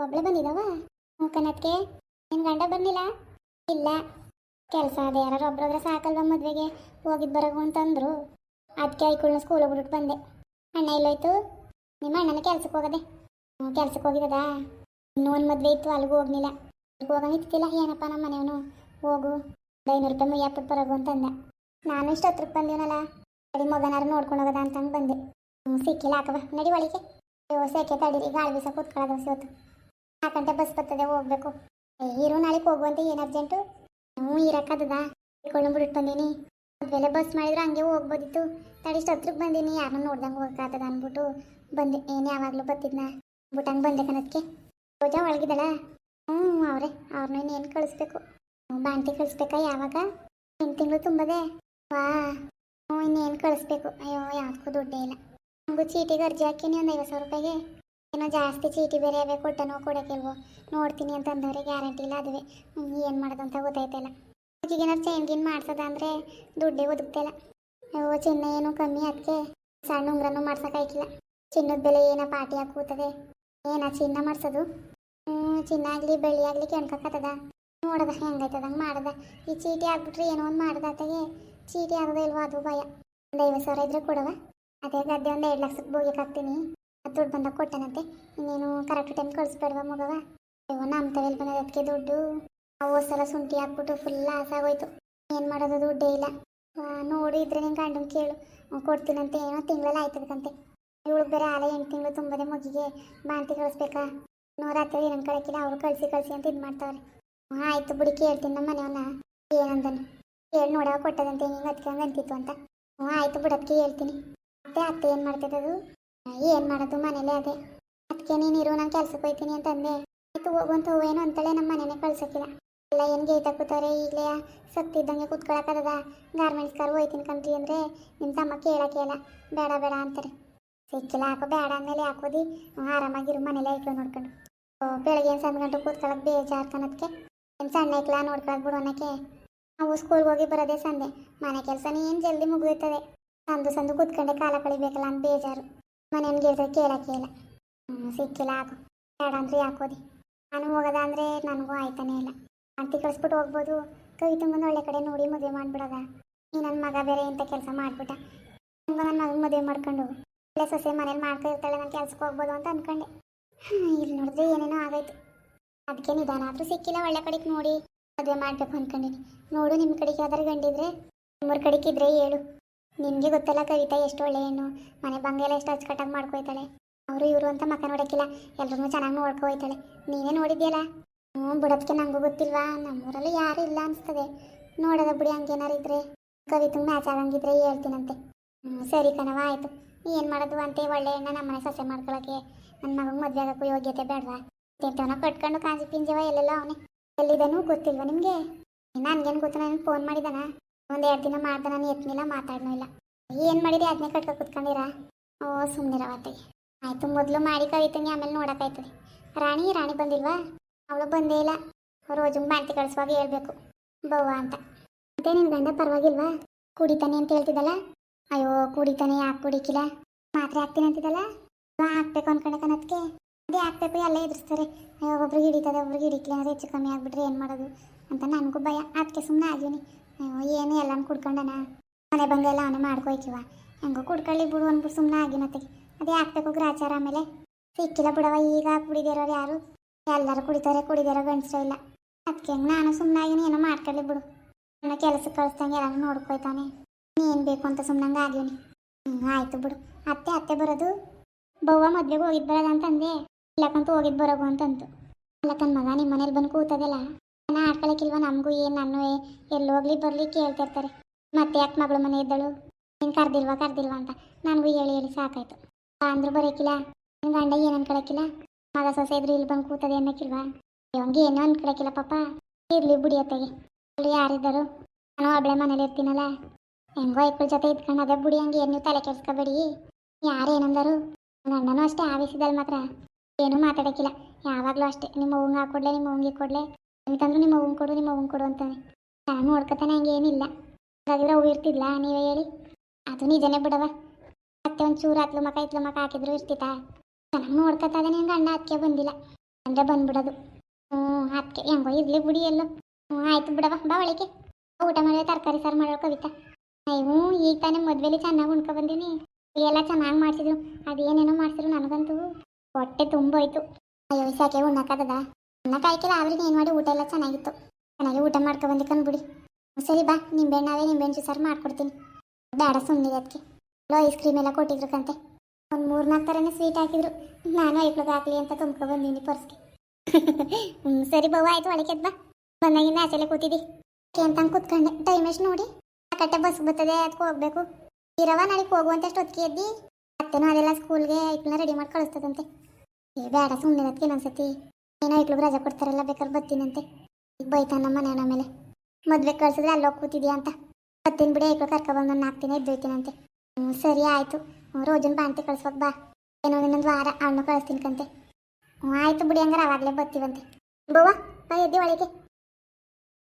ಒಬ್ಳೆ ಬಂದಿದ್ದಾವ ಕನತ್ಗೆ. ನಿನ್ ಗಂಡ ಬಂದಿಲ್ಲ ಇಲ್ಲ. ಕೆಲಸ ಅದೇ ಯಾರು ಒಬ್ರೊಬ್ರೆ ಸಾಕಲ್ವ ಮದ್ವೆಗೆ? ಹೋಗಿದ್ ಬರಗು ಅಂತಂದ್ರು. ಅದಕ್ಕೆ ಐಕುಳ್ನ ಸ್ಕೂಲ್ ಹೋಗ್ಬಿಟ್ಟು ಬಂದೆ. ಅಣ್ಣ ಇಲ್ಲೋಯ್ತು ನಿಮ್ಮ ಅಣ್ಣನ ಕೆಲ್ಸಕ್ಕೆ ಹೋಗದೆ. ಹ್ಞೂ ಕೆಲ್ಸಕ್ಕೆ ಹೋಗಿದದ? ಇನ್ನೂ ಒಂದು ಮದುವೆ ಇತ್ತು ಅಲ್ಲಿಗೂ ಹೋಗ್ಲಿಲ್ಲ. ಅಲ್ಲಿಗೂ ಹೋಗಂಗೆ ಇತ್ತಿಲ್ಲ ಏನಪ್ಪ ನಮ್ಮ ಮನೆಯವನು? ಹೋಗು. ಐನೂರು ರೂಪಾಯಿ ಮುಯ್ಯಾಕ್ಬಿಟ್ಟು ಬರೋಗು ಅಂತಂದ. ನಾನು ಇಷ್ಟು ಹತ್ರಕ್ಕೆ ಬಂದೀವನಲ್ಲ? ಅಡಿ ಮಗನಾರು ನೋಡ್ಕೊಂಡು ಹೋಗದ ಅಂತಂದು ಬಂದೆ. ಹ್ಞೂ, ಸಿಕ್ಕಿಲ್ಲ ಹಾಕವ ನಡಿ ಒಳಗೆ. ಸೆಕೆ ತಡೀರಿ. ಗಾಳಿ ಬೀಸ ಕೂತ್ಕೊಳ್ಳೋದು ಇವತ್ತು ಗಂಟೆ ಬಸ್ ಬರ್ತದೆ, ಹೋಗ್ಬೇಕು. ಇರು, ನಾಳೆಗೆ ಹೋಗುವಂತೆ ಏನು ಅರ್ಜೆಂಟು ಹ್ಞೂ ಇರಕ್ಕದ ಇಟ್ಕೊಂಡು ಬಿಟ್ಟು ಬಂದೀನಿ ಮದ್ವೆಲೆ ಬಸ್ ಮಾಡಿದ್ರೆ ಹಂಗೆ ಹೋಗ್ಬೋದಿತ್ತು. ತಡಿಷ್ಟು ಹತ್ರಕ್ಕೆ ಬಂದೀನಿ. ಯಾರನ್ನ ನೋಡ್ದಂಗೆ ಹೋಗಕ್ಕಾಗ್ತದ ಅಂದ್ಬಿಟ್ಟು ಬಂದೆ. ಏನು ಯಾವಾಗಲೂ ಬತ್ತಿದ್ನ ಬಿಟ್ಟಂಗೆ ಬಂದೆ ಕನದಕ್ಕೆ ರೋಜಾ ಒಳಗಿದಳ ಹ್ಞೂ ಅವ್ರೆ ಅವ್ರನ್ನ ಇನ್ನೇನು ಕಳಿಸ್ಬೇಕು? ಬಾಂಟಿ ಕಳಿಸ್ಬೇಕಾ ಯಾವಾಗ? ಎಂಟು ತಿಂಗಳು ತುಂಬದೆ? ವಾ. ಹ್ಞೂ ಇನ್ನೇನು ಕಳಿಸ್ಬೇಕು? ಅಯ್ಯೋ, ಯಾವ್ದಕ್ಕೂ ದುಡ್ಡೇ ಇಲ್ಲ. ನಮಗೂ ಚೀಟಿಗೆ ಅರ್ಜಿ ಹಾಕಿನಿ ಒಂದು ಐವತ್ತು ಸಾವಿರ ರೂಪಾಯಿಗೆ. ಏನೋ ಜಾಸ್ತಿ ಚೀಟಿ ಬೇರೆ ಅವೇ ಕೊಟ್ಟನೋ ಕೊಡೋಕ್ಕಿಲ್ವೋ ನೋಡ್ತೀನಿ ಅಂತ ಅಂದವ್ರೆ ಗ್ಯಾರಂಟಿ ಇಲ್ಲ ಅದುವೆ. ಏನು ಮಾಡೋದು ಅಂತ ಗೊತ್ತಾಯ್ತಲ್ಲ ಈಗೇನಾರು ಚೈನ್ ಗಿನ್ ಮಾಡ್ಸೋದ ಅಂದರೆ ದುಡ್ಡೇ ಒದಗ್ತಿಲ್ಲ ಅಯ್ಯೋ, ಚಿನ್ನ ಏನು ಕಮ್ಮಿ ಅದಕ್ಕೆ ಸಣ್ಣ ಉಂಗ್ರನೂ ಮಾಡ್ಸೋಕ್ಕಾಯ್ತಿಲ್ಲ ಚಿನ್ನದ ಬೆಲೆ ಏನೋ ಪಾಟಿ ಹಾಕಿ ಕೂತದೆ ಏನ ಚಿನ್ನ ಮಾಡ್ಸೋದು? ಹ್ಞೂ ಚಿನ್ನ ಆಗಲಿ, ಬೆಳ್ಳಿ ಆಗಲಿ ಕೆಣ್ಕಕ್ಕತ್ತದ ನೋಡದ ಹೆಂಗೈತದ ಹಂಗೆ ಮಾಡದ. ಈ ಚೀಟಿ ಹಾಕ್ಬಿಟ್ರೆ ಏನೋ ಒಂದು ಮಾಡ್ದ ಅತ್ತಗೆ ಚೀಟಿ ಆಗೋದೇ ಇಲ್ವೋ ಅದು ಭಯ. ಒಂದು ಐವತ್ತು ಸಾವಿರ ಇದ್ರೆ ಕೊಡವ ಅದೇ ಗದ್ದೆ ಒಂದು ಎರಡು ಲಕ್ಷಕ್ಕೆ ಅದು ದುಡ್ಡು ಬಂದಾಗ ಕೊಟ್ಟನಂತೆ. ಇನ್ನೇನು ಕರೆಕ್ಟ್ ಟೈಮ್ ಕಳಿಸ್ಬೇಡವ ಮಗವ? ನಮ್ಮ ತವೇಲಿ ಬಂದದ ಅದಕ್ಕೆ ದುಡ್ಡು. ಹೋದ್ ಸಲ ಶುಂಠಿ ಹಾಕ್ಬಿಟ್ಟು ಫುಲ್ ಲಾಸ್ ಆಗೋಯ್ತು. ಏನು ಮಾಡೋದು ದುಡ್ಡೇ ಇಲ್ಲ. ನೋಡು, ಇದ್ರೆ ನಿಂಗೆ ಗಂಡನ್ ಕೇಳು. ಕೊಡ್ತೀನಂತೆ, ಏನೋ ತಿಂಗಳಲ್ಲಿ ಆಯ್ತದಂತೆ ಇವಳು ಬೇರೆ ಆಲ ಎಂಟು ತಿಂಗಳು ತುಂಬದೇ ಮಗಿಗೆ ಬಾಂತಿ ಕಳಿಸ್ಬೇಕಾ? ನೋ, ರಾತ್ರಿ ಕಳಕಿಲ್ಲ, ಅವ್ರು ಕಳಿಸಿ ಕಳಿಸಿ ಅಂತ ಇದು ಮಾಡ್ತಾವ್ರೆ. ಆಯ್ತು ಬಿಡಿ, ಕೇಳ್ತೀನಿ ನಮ್ಮ ಮನೆಯವನ್ನ ಏನಂದನು? ಕೇಳಿ ನೋಡವ ಕೊಟ್ಟದಂತೆ ಹಿಂಗೆ ಅದಕ್ಕೆ ಅಂತಿತ್ತು ಅಂತ. ಹ್ಞೂ ಆಯ್ತು ಬಿಡೋದಕ್ಕೆ ಹೇಳ್ತೀನಿ. ಮತ್ತೆ ಅತ್ತೆ ಏನು ಮಾಡ್ತಿದ್ದದು ಏನು ಮಾಡೋದು ಮನೇಲೆ ಅದೇ. ಅದಕ್ಕೆ ನೀನಿರು ನಾನು ಕೆಲ್ಸಕ್ಕೆ ಹೋಯ್ತೀನಿ ಅಂತಂದೆ. ಆಯ್ತು ಹೋಗುವಂತ ಏನು ಅಂತಳೆ ನಮ್ಮ ಮನೆನೇ ಕಳ್ಸಕ್ಕಿಲ್ಲ ಎಲ್ಲ ಏನ್ ಗೇಟ್ ಹಾಕುತ್ತಾರೆ ಈಗಲೇ ಸತ್ತಿದ್ದಂಗೆ ಕುತ್ಕೊಳಕ್ಕದ ಗಾರ್ಮೆಂಟ್ಸ್ ಕಾರ್ ಹೋಯ್ತೀನಿ ಕಂಪ್ರಿ ಅಂದ್ರೆ ನಿಮ್ಮ ತಮ್ಮ ಕೇಳಕ್ಕೆ ಇಲ್ಲ. ಬೇಡ ಬೇಡ ಅಂತಾರೆ. ಸಿಕ್ಕಿಲ್ಲ, ಹಾಕೋ, ಬೇಡ ಅಂದಮೇಲೆ ಹಾಕೋದಿ. ಆರಾಮಾಗಿರು, ಮನೇಲೆ ಐಕ್ಳು ನೋಡ್ಕೊಂಡು. ಬೆಳಗ್ಗೆ ಏನು ಸಣ್ಣ ಗಂಟೆ ಕೂತ್ಕೊಳ್ಳೋಕೆ ಬೇಜಾರು ಕನದಕ್ಕೆ ಏನು ಸಣ್ಣ ಐಕ್ಲ ಬಿಡು ಬಿಡೋಣಕ್ಕೆ ನಾವು ಸ್ಕೂಲ್ಗೆ ಹೋಗಿ ಬರೋದೇ ಸಂದೆ ಮನೆ ಕೆಲಸನೇ ಏನು ಜಲ್ದಿ ಮುಗಿಯುತ್ತದೆ. ಸಂದು ಸಂದು ಕೂತ್ಕೊಂಡೆ ಕಾಲ ಕಳಿಬೇಕಲ್ಲ ಅಂತ ಬೇಜಾರು. ಮನೆಯನ್ಗೆ ಇರ್ತದೆ ಕೇಳಕ್ಕೆ ಇಲ್ಲ ಸಿಕ್ಕಿಲ್ಲ ಹಾಕು ಬೇಡ ಅಂದ್ರೆ ಯಾಕೋದಿ? ನಾನು ಹೋಗೋದ ಅಂದರೆ ನನಗೂ ಆಯ್ತಾನೆ ಇಲ್ಲ. ಅಂತಿ ಕಳಿಸ್ಬಿಟ್ಟು ಹೋಗ್ಬೋದು. ಕವಿತಂಗೊಂದು ಒಳ್ಳೆ ಕಡೆ ನೋಡಿ ಮದುವೆ ಮಾಡ್ಬಿಡೋದ. ಈ ನನ್ನ ಮಗ ಬೇರೆ ಇಂಥ ಕೆಲಸ ಮಾಡ್ಬಿಟ್ಟ. ಹಂಗ ನನ್ನ ಮಗನ ಮದುವೆ ಮಾಡ್ಕೊಂಡು ಒಳ್ಳೆ ಸೊಸೆ ಮನೇಲಿ ಮಾಡ್ಕೊ ಇರ್ತಾಳೆ, ನಾನು ಕೆಲ್ಸಕ್ಕೆ ಹೋಗ್ಬೋದು ಅಂತ ಅನ್ಕೊಂಡೆ. ಇಲ್ಲಿ ನೋಡಿದ್ರೆ ಏನೇನೋ ಆಗೈತು. ಅದಕ್ಕೆ ನಿಧಾನ ಆದರೂ ಸಿಕ್ಕಿಲ್ಲ, ಒಳ್ಳೆ ಕಡೆಗೆ ನೋಡಿ ಮದುವೆ ಮಾಡಬೇಕು ಅನ್ಕೊಂಡಿನಿ. ನೋಡು ನಿಮ್ಮ ಕಡೆಗೆ ಯಾವ್ದಾರು ಗಂಡಿದ್ರೆ ಮೂರು ಕಡೆಗಿದ್ರೆ ಹೇಳು. ನಿನಗೆ ಗೊತ್ತಲ್ಲ ಕವಿತಾ ಎಷ್ಟು ಒಳ್ಳೆ ಏನು ಮನೆ ಬಂಗೆಲ್ಲ ಎಷ್ಟು ಅಚ್ಚುಕಟ್ಟಾಗಿ ಮಾಡ್ಕೊಯ್ತಾಳೆ. ಅವರು ಇವರು ಅಂತ ಮಕ್ಕ ನೋಡೋಕ್ಕಿಲ್ಲ ಎಲ್ರೂ ಚೆನ್ನಾಗಿ ನೋಡ್ಕೊ ಹೋಯ್ತಾಳೆ. ನೀನೇ ನೋಡಿದ್ಯಲ್ಲ? ಹ್ಞೂ ಬಿಡೋದಕ್ಕೆ ನಂಗೂ ಗೊತ್ತಿಲ್ವಾ? ನಮ್ಮೂರಲ್ಲಿ ಯಾರು ಇಲ್ಲ ಅನಿಸ್ತದೆ. ನೋಡೋದ ಬಿಡಿ ಹಂಗೇನಾರು ಇದ್ರೆ. ಕವಿತ ಮ್ಯಾಚ್ ಆಗಂಗಿದ್ರೆ ಹೇಳ್ತೀನಂತೆ. ಹ್ಞೂ, ಸರಿ ಕಣವ ಆಯಿತು. ಏನು ಮಾಡೋದು ಅಂತೆ ಒಳ್ಳೆ ನಮ್ಮ ನಮ್ಮನೆ ಸಸ್ಯ ಮಾಡ್ಕೊಳಕ್ಕೆ. ನನ್ನ ಮಗನ ಮದುವೆ ಆಗೋಕ್ಕೂ ಯೋಗ್ಯತೆ ಬೇಡವಾ? ತಿಂತವನ ಕಟ್ಕೊಂಡು ಕಾಂಜಿ ಪಿಂಜವ ಎಲ್ಲೆಲ್ಲ ಅವನೇ. ಎಲ್ಲಿದ್ದಾನೂ ಗೊತ್ತಿಲ್ವಾ ನಿಮಗೆ? ನನಗೇನು ಗೊತ್ತು? ನನಗೆ ಫೋನ್ ಮಾಡಿದಾನ? ಒಂದು ಎರಡು ದಿನ ಮಾಡ್ದೆ ನಾನು ಎತ್ನಿಲ್ಲ ಮಾತಾಡ್ನೂ ಇಲ್ಲ. ಏನು ಮಾಡಿರಿ ಅದನ್ನೇ ಕಟ್ಕೊ ಕುತ್ಕೊಂಡಿರ? ಓ ಸುಮ್ಮನಿರವತ್ತಿಗೆ ಆಯಿತು, ಮೊದಲು ಮಾಡಿ ಕವಿತೀನಿ ಆಮೇಲೆ ನೋಡೋಕ್ಕಾಯ್ತದೆ ರಾಣಿ ರಾಣಿ ಬಂದಿಲ್ವಾ? ಅವಳು ಬಂದೇ ಇಲ್ಲ. ರೋಜು ಬಾಂತಿ ಕಳಿಸುವಾಗ ಹೇಳ್ಬೇಕು. ಬವ್ವ ಅಂತ. ಮತ್ತೆ ನಿನ್ನ ಗಂಡ ಪರವಾಗಿಲ್ವಾ? ಕುಡಿತಾನೆ ಅಂತ ಹೇಳ್ತಿದ್ದಲ್ಲ? ಅಯ್ಯೋ, ಕುಡಿತಾನೆ, ಯಾಕೆ ಕುಡಿಕಿಲ್ಲ? ಮಾತ್ರೆ ಹಾಕ್ತೀನಿ ಅಂತಿದ್ದಲ್ಲ? ಹಾಕ್ಬೇಕು ಅನ್ಕೊಂಡೆ ಕನತ್ಗೆ ಅದೇ ಹಾಕ್ಬೇಕು, ಎಲ್ಲ ಎದುರಿಸ್ತಾರೆ. ಅಯ್ಯೋ, ಒಬ್ರಿಗೆ ಹಿಡಿತದೆ, ಒಬ್ರಿಗೆ ಹಿಡಿಕ್ಲಿ ಅಂದರೆ ಹೆಚ್ಚು ಕಮ್ಮಿ ಆಗಿಬಿಟ್ರೆ ಏನು ಮಾಡೋದು ಅಂತ ನನಗೂ ಭಯ. ಅದಕ್ಕೆ ಸುಮ್ಮನೆ ಆಗೀನಿ ಅಯ್ಯೋ, ಏನು ಎಲ್ಲಾನು ಕುಡ್ಕೊಂಡನ? ಮನೆ ಎಲ್ಲ ಅವನೇ ಮಾಡ್ಕೊಯ್ಕಿವ. ಹೆಂಗೋ ಕುಡ್ಕೊಳ್ಳಿ ಬಿಡು ಅಂದ್ಬಿಟ್ಟು ಸುಮ್ಮನೆ ಆಗಿನತ್ತಿಗೆ ಅದೇ ಹಾಕ್ಬೇಕು ಗ್ರಾಚಾರ ಆಮೇಲೆ. ಸಿಕ್ಕಿಲ್ಲ ಬಿಡವ ಈಗ ಕುಡಿದಿರೋರು ಯಾರು? ಎಲ್ಲರೂ ಕುಡಿತಾರೆ, ಕುಡಿದಿರೋ ಗಂಡಸ್ರು ಇಲ್ಲ. ಅದಕ್ಕೆ ಹೆಂಗೆ ನಾನು ಸುಮ್ಮನೆ ಆಗಿನಿ ಏನೋ ಮಾಡ್ಕೊಳ್ಳಿ ಬಿಡು. ನನ್ನ ಕೆಲಸಕ್ಕೆ ಕಳಿಸ್ದಂಗೆ ಎಲ್ಲರೂ ನೋಡ್ಕೊಯ್ತಾನೆ. ಏನು ಬೇಕು ಅಂತ ಸುಮ್ಮನಂಗೆ ಆಗೀನಿ ಹ್ಞೂ ಆಯಿತು ಬಿಡು. ಅತ್ತೆ ಅತ್ತೆ ಬರೋದು? ಬವ್ವ ಮದ್ವೆಗೆ ಹೋಗಿದ್ದು ಬರೋದ ಅಂತಂದೆ. ಇಲ್ಲಕ್ಕಂತೂ ಹೋಗಿದ್ ಬರೋಗು ಅಂತಂತು. ತನ್ನ ಮಗ ನಿಮ್ಮ ಮನೇಲಿ ಬಂದು ಕೂತದಲ್ಲ? ನಾನು ಆಡ್ಕೊಳಕ್ಕಿಲ್ವ ನಮಗೂ ಏನು ನಾನು ಎಲ್ಲಿ ಹೋಗ್ಲಿ ಬರಲಿ ಕೇಳ್ತಿರ್ತಾರೆ. ಮತ್ತೆ ಯಾಕೆ ಮಗಳು ಮನೆ ಇದ್ದಳು? ನೀನು ಕರ್ದಿಲ್ವಾ ಕರ್ದಿಲ್ವಾ ಅಂತ ನನಗೂ ಹೇಳಿ ಹೇಳಿ ಸಾಕಾಯ್ತು. ಅಂದ್ರೂ ಬರೋಕಿಲ್ಲ. ನಿನ್ನ ಗಂಡ ಏನು ಅನ್ಕೊಳಕಿಲ್ಲ? ಮಗ ಸೊಸೆ ಇದ್ರು ಇಲ್ಲಿ ಬಂದು ಕೂತದೆ ಅನ್ನಕ್ಕಿಲ್ವಾ ಇವಂಗೆ ಏನೋ ಅನ್ಕೊಳಕಿಲ್ಲ ಪಾಪ. ಇರ್ಲಿ ಬಿಡಿ ಅತ್ತೆಗೆ. ಅಲ್ಲಿ ಯಾರಿದ್ದರು? ನಾನು ಒಬ್ಳೆ ಮನೇಲಿ ಇರ್ತೀನಲ್ಲ. ಹೆಂಗೋ ಐಕ್ಳ ಜೊತೆ ಇದ್ಕೊಂಡು ಅದೇ ಬುಡಿ ಹಂಗೆ ಏನು ತಲೆ ಕೆಡ್ಸ್ಕೊಬೇಡಿ. ಯಾರು ಏನಂದರು? ಗಂಡನೂ ಅಷ್ಟೇ ಆವೇಶದಲ್ಲಿ ಮಾತ್ರ. ಏನೂ ಮಾತಾಡೋಕ್ಕಿಲ್ಲ. ಯಾವಾಗಲೂ ಅಷ್ಟೇ. ನಿಮ್ಮ ಅವ್ವಂಗೆ ಹಾಕೊಡ್ಲೆ ನಿಮ್ಮ ಅವ್ವಂಗೆ ಕೊಡ್ಲೆ. ಅಂತಂದ್ರು ನಿಮ್ಮ ಅವ್ವಂಗೆ ಕೊಡು, ನಿಮ್ಮ ಅವ್ವಂಗೆ ಕೊಡು ಅಂತಾನೆ. ನಾನು ನೋಡ್ಕೊತಾನೆ ಹಂಗೇನಿಲ್ಲ ಹಾಗಾದ್ರೆ ಅವು ಇರ್ತಿದ್ಲಾ? ನೀವೇ ಹೇಳಿ. ಅದು ನಿಜನೇ ಬಿಡವ ಮತ್ತೆ ಒಂದು ಚೂರು ಹತ್ಲು ಮಕ ಇತ್ಲು ಮಕ ಹಾಕಿದ್ರು ಇರ್ತಿತ್ತಾ? ಚೆನ್ನಾಗಿ ನೋಡ್ಕೊತಾ ನಿನ್ನ ಗಂಡ ಅದಕ್ಕೆ ಬಂದಿಲ್ಲ. ಅಂದ್ರೆ ಬಂದ್ಬಿಡೋದು. ಹ್ಞೂ ಅದಕ್ಕೆ ಹೆಂಗೋ ಇರ್ಲಿ ಬಿಡಿ ಎಲ್ಲೋ. ಹ್ಞೂ, ಆಯ್ತು ಬಿಡವ ಬಾ ಒಳಗೆ. ಊಟ ಮಾಡಿದ್ರೆ ತರಕಾರಿ ಸಾರು ಮಾಡೋ ಕವಿತಾ. ಅಯ್ಯೂ, ಈಗ ತಾನೇ ಮದ್ವೆಲಿ ಚೆನ್ನಾಗಿ ಉಣ್ಕೊ ಬಂದೀನಿ. ಎಲ್ಲ ಚೆನ್ನಾಗಿ ಮಾಡ್ಸಿದ್ರು. ಅದೇನೇನೋ ಮಾಡ್ಸಿದ್ರು ನನಗಂತೂ. ಹೊಟ್ಟೆ ತುಂಬೋಯ್ತು ಅಯ್ಯೋ ಸಾಕೆ ಉಣ್ಣಕ್ಕಾಗದ ಉಣ್ಣಕ್ಕಾಯ್ಕಿಲ್ಲ ಆದ್ರೆ ಏನು ಮಾಡಿ ಊಟ ಎಲ್ಲ ಚೆನ್ನಾಗಿತ್ತು. ಚೆನ್ನಾಗಿ ಊಟ ಮಾಡ್ಕೊ ಬಂದು ಕಂದ್ಬಿಡಿ ಸರಿ ಬಾ ನಿಂಬೆಹಣ್ಣಾವೇ ನಿಂಬೆಹಣ್ಣು ಸಾರು ಮಾಡ್ಕೊಡ್ತೀನಿ. ಬೇಡ ಸುಮ್ಮನೆ ಅದಕ್ಕೆ ಲೋ ಐಸ್ ಕ್ರೀಮ್ ಎಲ್ಲ ಕೊಟ್ಟಿದ್ರು ಕಂತೆ. ಒಂದು ಮೂರು ನಾಲ್ಕು ಥರನೇ ಸ್ವೀಟ್ ಹಾಕಿದ್ರು. ನಾನು ಐಕ್ಳಿಗೆ ಹಾಕ್ಲಿ ಅಂತ ತುಂಬ್ಕೊ ಬಂದೀನಿ ಪರ್ಸ್ಗೆ ಹ್ಞೂ ಸರಿ ಬವ್ವ ಆಯ್ತು ಒಳಕ್ಕೆ ಬಾ. ಬಂದಾಗಿನ ಆಚೆಲೆ ಕೂತಿದ್ದಿ. ಅಂತ ಕೂತ್ಕೊಂಡೆ. ಟೈಮ್ ಎಷ್ಟು ನೋಡಿ. ಆ ಕಟ್ಟೆ ಬಸ್ ಬರ್ತದೆ ಅದಕ್ಕೆ ಹೋಗ್ಬೇಕು. ಇರವ ನಾಳೆಗೆ ಹೋಗುವಂತಷ್ಟು ಹೊತ್ತಿಗೆ ಎದ್ದಿ. ಅತ್ತೆನೂ ಅದೆಲ್ಲ ಸ್ಕೂಲ್ಗೆ ಐಕ್ಳನ್ನ ರೆಡಿ ಮಾಡಿ ಕಳಿಸ್ತದಂತೆ. ಏ, ಬೇಡ ಸುಮ್ಮನೆ ಅದಕ್ಕೆ ಇನ್ನೊಂದ್ಸತಿ. ಏನೋ ಇಟ್ಲು ರಜೆ ಕೊಡ್ತಾರಲ್ಲ, ಬೇಕಾದ್ರೆ ಬರ್ತೀನಂತೆ. ಈಗ ಬೈತಾನ ಮನೆ ಆಮೇಲೆ ಮದ್ವೆ ಕಳ್ಸಿದ್ರೆ ಅಲ್ಲೋಗಿ ಕೂತಿದ್ಯಾ ಅಂತ. ಬರ್ತೀನಿ ಬಿಡಿ, ಐಕ್ಳು ಕರ್ಕೊಬಂದು ನಾನು ದಿನ ಎದ್ದೋಯ್ತೀನಂತೆ ಹ್ಞೂ ಸರಿ, ಆಯಿತು. ರೋಜನ್ ಬಾಂತಿ ಕಳ್ಸೋಕೆ ಬಾ. ಏನೋ ಇನ್ನೊಂದು ವಾರ ಅವನು ಕಳಿಸ್ತೀನಿ ಕಂತೆ. ಹ್ಞೂ ಆಯಿತು ಬಿಡಿ, ಹಂಗಾರೆ ಅವಾಗಲೇ ಬರ್ತೀವಂತೆ. ಬವ್ವ, ಬಾ ಎದ್ದಿ ಒಳಗೆ.